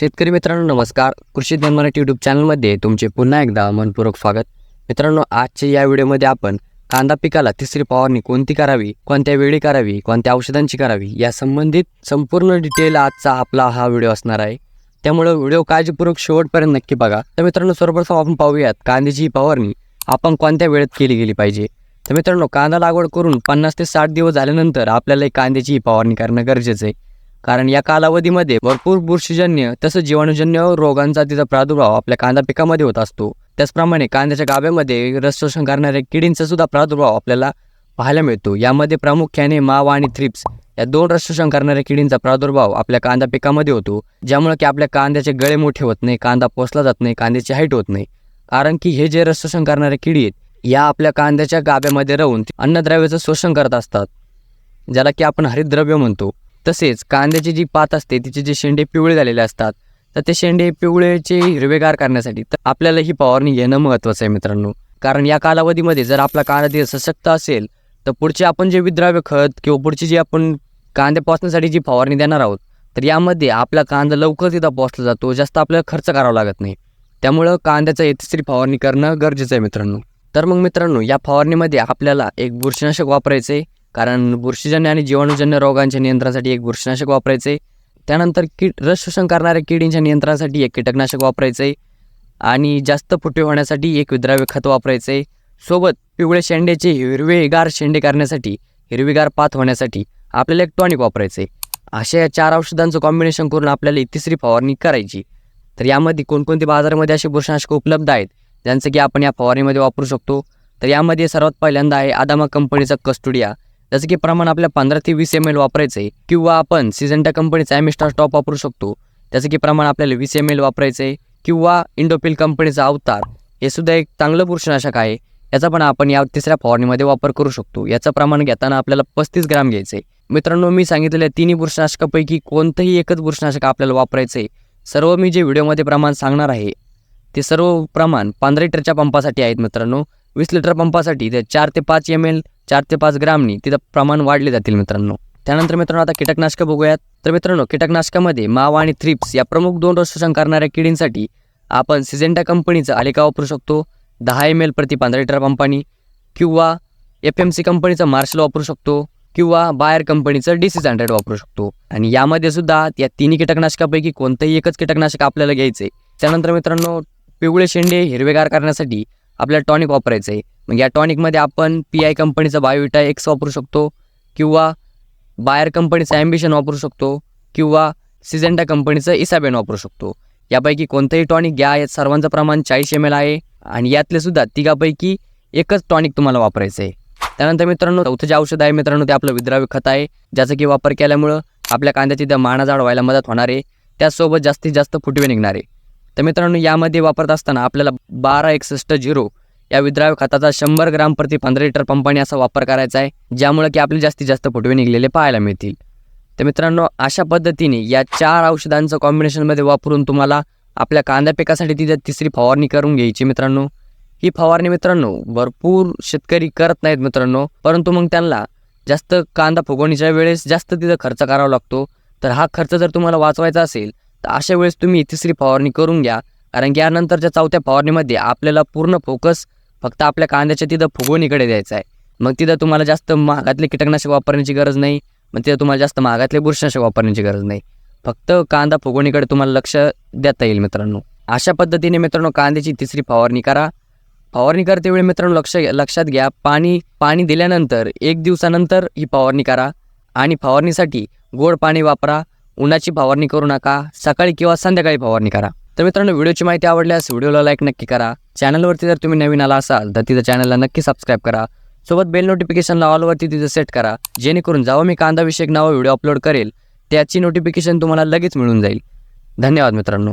शेतकरी मित्रांनो नमस्कार. कृषी ज्ञान मराठी यूट्यूब चॅनलमध्ये तुमचे पुन्हा एकदा मनपूर्वक स्वागत. मित्रांनो आजच्या या व्हिडिओमध्ये आपण कांदा पिकाला तिसरी फवारणी कोणती करावी कोणत्या वेळी करावी कोणत्या औषधांची करावी या संबंधित संपूर्ण डिटेल आजचा आपला हा व्हिडिओ असणार आहे. त्यामुळं व्हिडिओ काळजीपूर्वक शेवटपर्यंत नक्की बघा. तर मित्रांनो सर्वप्रथम आपण पाहूयात कांद्याची ही फवारणी आपण कोणत्या वेळेत केली गेली पाहिजे? तर मित्रांनो कांदा लागवड करून पन्नास ते साठ दिवस झाल्यानंतर आपल्याला कांद्याची ही फवारणी करणं गरजेचं आहे. कारण या कालावधीमध्ये भरपूर बुरशीजन्य तसंच जीवाणूजन्य रोगांचा तिचा प्रादुर्भाव आपल्या कांदा पिकामध्ये होत असतो. त्याचप्रमाणे कांद्याच्या गाभ्यामध्ये रसशोषण करणाऱ्या किडींचा सुद्धा प्रादुर्भाव आपल्याला पाहायला मिळतो. यामध्ये प्रामुख्याने मावा आणि थ्रिप्स या दोन रसशोषण करणाऱ्या किडींचा प्रादुर्भाव आपल्या कांदा पिकामध्ये होतो ज्यामुळे की आपल्या कांद्याचे गळे मोठे होत नाही कांदा पोसला जात नाही कांद्याची हाईट होत नाही. कारण की हे जे रसशोषण करणाऱ्या करणारे किडी आहेत या आपल्या कांद्याच्या गाभ्यामध्ये राहून अन्नद्रव्याचं शोषण करत असतात ज्याला की आपण हरितद्रव्य म्हणतो. तसेच कांद्याची जी पात असते तिचे जे शेंडे पिवळे झालेले असतात तर ते शेंडे पिवळेचे हिरवेगार करण्यासाठी तर आपल्याला ही फवारणी घेणं महत्त्वाचं आहे मित्रांनो. कारण या कालावधीमध्ये जर आपला कांदा सशक्त असेल तर पुढचे आपण जे विद्राव्य खत किंवा पुढची जी आपण कांदे पोचण्यासाठी जी फवारणी देणार आहोत तर यामध्ये आपला कांदा लवकर तिथं पोचला जातो जास्त आपल्याला खर्च करावा लागत नाही. त्यामुळं कांद्याचं हे तिसरी फवारणी करणं गरजेचं आहे मित्रांनो. तर मग मित्रांनो या फवारणीमध्ये आपल्याला एक बुरशीनाशक वापरायचं आहे कारण बुरशीजन्य आणि जीवाणूजन्य रोगांच्या नियंत्रणासाठी एक बुरशीनाशक वापरायचे. त्यानंतर कीड रस शोषण करणाऱ्या किडींच्या नियंत्रणासाठी एक कीटकनाशक वापरायचे. आणि जास्त फुटे होण्यासाठी एक विद्राव्य खत वापरायचे. सोबत पिवळे शेंड्याचे हिरवेगार शेंडे करण्यासाठी हिरवीगार पात होण्यासाठी आपल्याला एक टॉनिक वापरायचे. अशा या चार औषधांचं कॉम्बिनेशन करून आपल्याला तिसरी फवारणी करायची. तर यामध्ये कोणकोणते बाजारामध्ये असे बुरशीनाशक उपलब्ध आहेत ज्यांचं की आपण या फवारणीमध्ये वापरू शकतो? तर यामध्ये सर्वात पहिल्यांदा आहे आदामा कंपनीचा कस्टुडिया जसं की प्रमाण आपल्या पंधरा ते वीस एम एल वापरायचं आहे किंवा आपण सिजंटा कंपनीचा ॲमिस्टार स्टॉप वापरू शकतो त्याचं की प्रमाण आपल्याला वीस एम एल वापरायचं आहे किंवा इंडोपिल कंपनीचा अवतार हे सुद्धा एक चांगलं पुरुषनाशक आहे याचा पण आपण या तिसऱ्या फवारणीमध्ये वापर करू शकतो. याचं प्रमाण घेताना आपल्याला पस्तीस ग्राम घ्यायचं आहे मित्रांनो मी सांगितलेल्या तिन्ही बुरशनाशकापैकी कोणतंही एकच बुरशनाशक आपल्याला वापरायचं आहे सर्व मी जे व्हिडिओमध्ये प्रमाण सांगणार आहे ते सर्व प्रमाण पंधरा लिटरच्या पंपासाठी आहेत मित्रांनो. वीस लिटर पंपासाठी ते चार ते पाच एम एल चार ते पाच ग्रामनी तिथं प्रमाण वाढले जातील मित्रांनो. त्यानंतर मित्रांनो आता कीटकनाशकं बघूयात. तर मित्रांनो कीटकनाशकामध्ये मावा आणि थ्रिप्स या प्रमुख दोन रस शोषण करणाऱ्या किडींसाठी आपण सिजेंटा कंपनीचा आलिका वापरू शकतो. दहा एम एल प्रति पंधरा लिटर पंपानी. किंवा एफ एम सी कंपनीचं मार्शल वापरू शकतो. किंवा बायर कंपनीचं डिसीज हंड्रेड वापरू शकतो. आणि यामध्ये सुद्धा या तिन्ही कीटकनाशकापैकी कोणतंही एकच कीटकनाशक आपल्याला घ्यायचं आहे त्यानंतर मित्रांनो पिवळे शेंडे हिरवेगार करण्यासाठी आपल्याला टॉनिक वापरायचं आहे म्हणजे मग या टॉनिकमध्ये आपण पी आय कंपनीचा बायोविटा एक्स वापरू शकतो किंवा बायर कंपनीचं ॲम्बिशन वापरू शकतो किंवा सिजेंटा कंपनीचं इसाबेन वापरू शकतो. यापैकी कोणतंही टॉनिक घ्या यात सर्वांचं प्रमाण चाळीस एम एल आहे आणि यातले सुद्धा तिघापैकी एकच टॉनिक तुम्हाला वापरायचं आहे त्यानंतर मित्रांनो चौथं जे औषध आहे मित्रांनो ते आपलं विद्राव्य खत आहे ज्याचा की वापर केल्यामुळं आपल्या कांद्याची त्या माणा जाड व्हायला मदत होणार आहे. त्याचसोबत जास्तीत जास्त फुटवे निघणार आहे. तर मित्रांनो यामध्ये वापरत असताना आपल्याला बारा एकसष्ट झिरो या विद्राव्य खताचा शंभर ग्राम प्रति पंधरा लिटर पंपाने असा वापर करायचा आहे ज्यामुळे की आपले जास्तीत जास्त फुटवे निघलेले पाहायला मिळतील. तर मित्रांनो अशा पद्धतीने या चार औषधांचं कॉम्बिनेशनमध्ये वापरून तुम्हाला आपल्या कांदा पिकासाठी तिथे तिसरी फवारणी करून घ्यायची मित्रांनो. ही फवारणी मित्रांनो भरपूर शेतकरी करत नाहीत मित्रांनो परंतु मग त्यांना जास्त कांदा फुगवणीच्या वेळेस जास्त तिथं खर्च करावा लागतो. तर हा खर्च जर तुम्हाला वाचवायचा असेल तर अशा वेळेस तुम्ही तिसरी फवारणी करून घ्या. कारण की यानंतरच्या चौथ्या फवारणीमध्ये आपल्याला पूर्ण फोकस फक्त आपल्या कांद्याच्या तिथं फुगवणीकडे द्यायचा आहे. मग तिथं तुम्हाला जास्त महागातले कीटकनाशक वापरण्याची गरज नाही. मग तिथं तुम्हाला जास्त महागातले बुरशीनाशक वापरण्याची गरज नाही. फक्त कांदा फुगवणीकडे तुम्हाला लक्ष देता येईल मित्रांनो. अशा पद्धतीने मित्रांनो कांद्याची तिसरी फवारणी करा. फवारणी करते वेळी मित्रांनो लक्ष लक्षात घ्या. पाणी पाणी दिल्यानंतर एक दिवसानंतर ही फवारणी करा. आणि फवारणीसाठी गोड पाणी वापरा. उन्हाची फवारणी करू नका सकाळी किंवा संध्याकाळी फवारणी करा. तर मित्रांनो व्हिडिओची माहिती आवडल्यास व्हिडिओला लाईक नक्की करा. चॅनलवरती जर तुम्ही नवीन आला असाल तर तिथं चॅनलला नक्की सबस्क्राईब करा. सोबत बेल नोटिफिकेशनला ऑलवरती तिथं सेट करा जेणेकरून जेव्हा मी कांदाविषयक नावं व्हिडिओ अपलोड करेल त्याची नोटिफिकेशन तुम्हाला लगेच मिळून जाईल. धन्यवाद मित्रांनो.